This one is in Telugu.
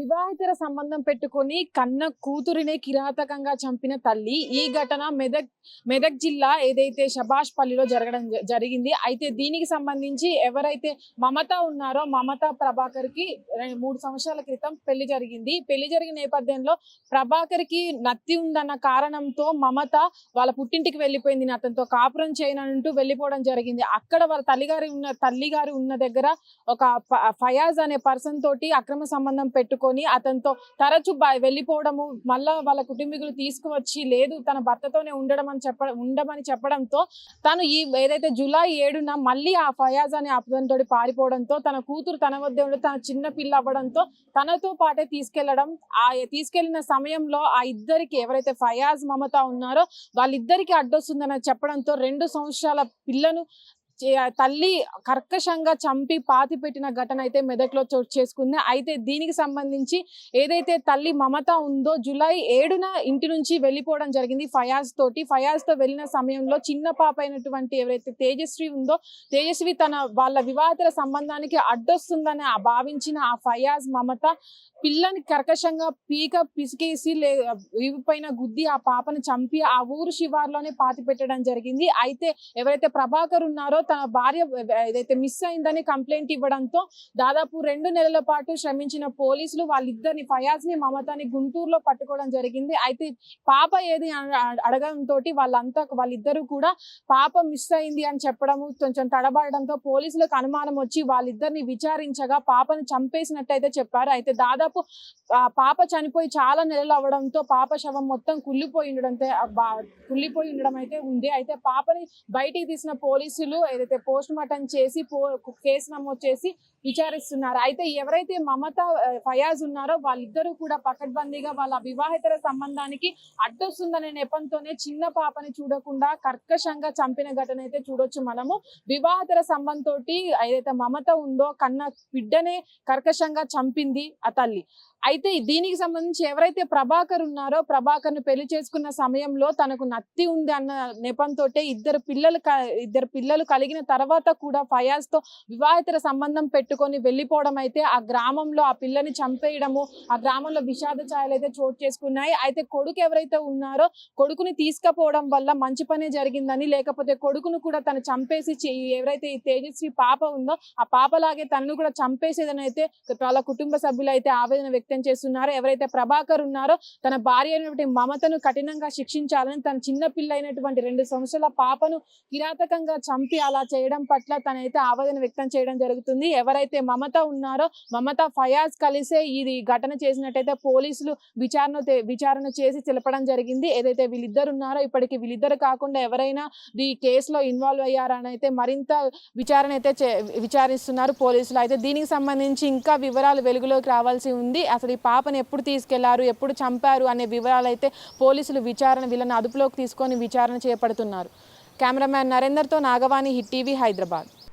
వివాహితర సంబంధం పెట్టుకొని కన్న కూతురినే కిరాతకంగా చంపిన తల్లి ఈ ఘటన మెదక్ మెదక్ జిల్లా ఏదైతే శబాష్ పల్లిలో జరగడం జ- జరిగింది. అయితే దీనికి సంబంధించి ఎవరైతే మమత ఉన్నారో మమత ప్రభాకర్కి మూడు సంవత్సరాల క్రితం పెళ్ళి జరిగింది. పెళ్ళి జరిగిన నేపథ్యంలో ప్రభాకర్కి నత్తి ఉందన్న కారణంతో మమత వాళ్ళ పుట్టింటికి వెళ్ళిపోయింది. అతనితో కాపురం చేయనంటూ వెళ్ళిపోవడం జరిగింది. అక్కడ వాళ్ళ తల్లిగారి ఉన్న తల్లిగారు ఉన్న దగ్గర ఒక ఫయాజ్ అనే పర్సన్ తోటి అక్రమ సంబంధం పెట్టుకొని అతనితో తరచు వెళ్ళిపోవడము మళ్ళా వాళ్ళ కుటుంబీకులు తీసుకువచ్చి లేదు తన భర్తతోనే ఉండడం అని చెప్ప ఉండమని చెప్పడంతో తను ఈ ఏదైతే జూలై ఏడున మళ్ళీ ఆ ఫయాజ్ అనే అతనితో పారిపోవడంతో తన కూతురు తన వద్ద ఉండి తన చిన్న పిల్ల అవ్వడంతో తనతో పాటే తీసుకెళ్ళడం ఆ తీసుకెళ్ళిన సమయంలో ఆ ఇద్దరికి ఎవరైతే ఫయాజ్ మమత ఉన్నారో వాళ్ళిద్దరికి అడ్డొస్తుందని చెప్పడంతో రెండు సంవత్సరాల పిల్లను తల్లి కర్కశంగా చంపి పాతి పెట్టిన ఘటన అయితే మెదక్లో చోటు చేసుకుంది. అయితే దీనికి సంబంధించి ఏదైతే తల్లి మమత ఉందో జూలై ఏడున ఇంటి నుంచి వెళ్ళిపోవడం జరిగింది ఫయాజ్ తోటి. ఫయాజ్తో వెళ్ళిన సమయంలో చిన్న పాప అయినటువంటి ఎవరైతే తేజస్వి ఉందో తేజస్వి తన వాళ్ళ వివాహతర సంబంధానికి అడ్డొస్తుందని ఆ భావించిన ఆ ఫయాజ్ మమత పిల్లని కర్కశంగా పీక పిసికేసి లే పైన గుద్ది ఆ పాపను చంపి ఆ ఊరు శివార్లోనే పాతి పెట్టడం జరిగింది. అయితే ఎవరైతే ప్రభాకర్ ఉన్నారో తన భార్య ఏదైతే మిస్ అయిందని కంప్లైంట్ ఇవ్వడంతో దాదాపు రెండు నెలల పాటు శ్రమించిన పోలీసులు వాళ్ళిద్దరిని ఫయాజ్ని మమతాని గుంటూరులో పట్టుకోవడం జరిగింది. అయితే పాప ఏది అడగడంతో వాళ్ళంతా వాళ్ళిద్దరూ కూడా పాప మిస్ అయింది అని చెప్పడము కొంచెం తడబడడంతో పోలీసులకు అనుమానం వచ్చి వాళ్ళిద్దరిని విచారించగా పాపను చంపేసినట్టయితే చెప్పారు. అయితే దాదాపు ఆ పాప చనిపోయి చాలా నెలలు అవడంతో పాప శవం మొత్తం కుళ్ళిపోయి ఉండడంతో బా- కుళ్ళిపోయి ఉండడం అయితే ఉంది. అయితే పాపని బయటికి తీసిన పోలీసులు ఏదైతే పోస్ట్ మార్టం చేసి పో కేసు నమోదు చేసి విచారిస్తున్నారు? అయితే ఎవరైతే మమత ఫయాజ్ ఉన్నారో వాళ్ళిద్దరూ కూడా పకడ్బందీగా వాళ్ళ వివాహేతర సంబంధానికి అడ్డొస్తుందనే నెపంతోనే చిన్న పాపని చూడకుండా కర్కశంగా చంపిన ఘటన అయితే చూడొచ్చు మనము. వివాహేతర సంబంధంతో ఏదైతే మమత ఉందో కన్న బిడ్డనే కర్కశంగా చంపింది ఆ తల్లి. అయితే దీనికి సంబంధించి ఎవరైతే ప్రభాకర్ ఉన్నారో ప్రభాకర్ను పెళ్ళి చేసుకున్న సమయంలో తనకు నత్తి ఉంది అన్న నెపంతో ఇద్దరు పిల్లలు ఇద్దరు పిల్లలు కలిగిన తర్వాత కూడా ఫయాజ్తో వివాహేతర సంబంధం పెట్టుకొని వెళ్ళిపోవడం అయితే ఆ గ్రామంలో ఆ పిల్లని చంపేయడము ఆ గ్రామంలో విషాద ఛాయలు అయితే చోటు చేసుకున్నాయి. అయితే కొడుకు ఎవరైతే ఉన్నారో కొడుకుని తీసుకపోవడం వల్ల మంచి పనే జరిగిందని లేకపోతే కొడుకును కూడా తను చంపేసి ఎవరైతే ఈ తేజస్వి పాప ఉందో ఆ పాపలాగే తనను కూడా చంపేసేదని అయితే వాళ్ళ కుటుంబ సభ్యులు అయితే ఆవేదన వ్యక్తం చేస్తున్నారు. ఎవరైతే ప్రభాకర్ ఉన్నారో తన భార్య అయినటువంటి మమతను కఠినంగా శిక్షించాలని తన చిన్న పిల్ల అయినటువంటి రెండు సంవత్సరాల పాపను కిరాతకంగా చంపి అలా చేయడం పట్ల తనైతే ఆవేదన వ్యక్తం చేయడం జరుగుతుంది. ఎవరైతే మమత ఉన్నారో మమత ఫయాజ్ కలిసే ఇది ఘటన చేసినట్టయితే పోలీసులు విచారణ విచారణ చేసి తెలపడం జరిగింది. ఏదైతే వీళ్ళిద్దరు ఉన్నారో ఇప్పటికి వీళ్ళిద్దరు కాకుండా ఎవరైనా ఈ కేసులో ఇన్వాల్వ్ అయ్యారని అయితే మరింత విచారణ అయితే చే- విచారిస్తున్నారు పోలీసులు. అయితే దీనికి సంబంధించి ఇంకా వివరాలు వెలుగులోకి రావాల్సి ఉంది. అసలు ఈ పాపను ఎప్పుడు తీసుకెళ్ళారు ఎప్పుడు చంపారు అనే వివరాలు అయితే పోలీసులు విచారణ వీళ్ళని అదుపులోకి తీసుకొని విచారణ చేపడుతున్నారు. Cameraman నరేందర్తో Nagavani Hit TV Hyderabad.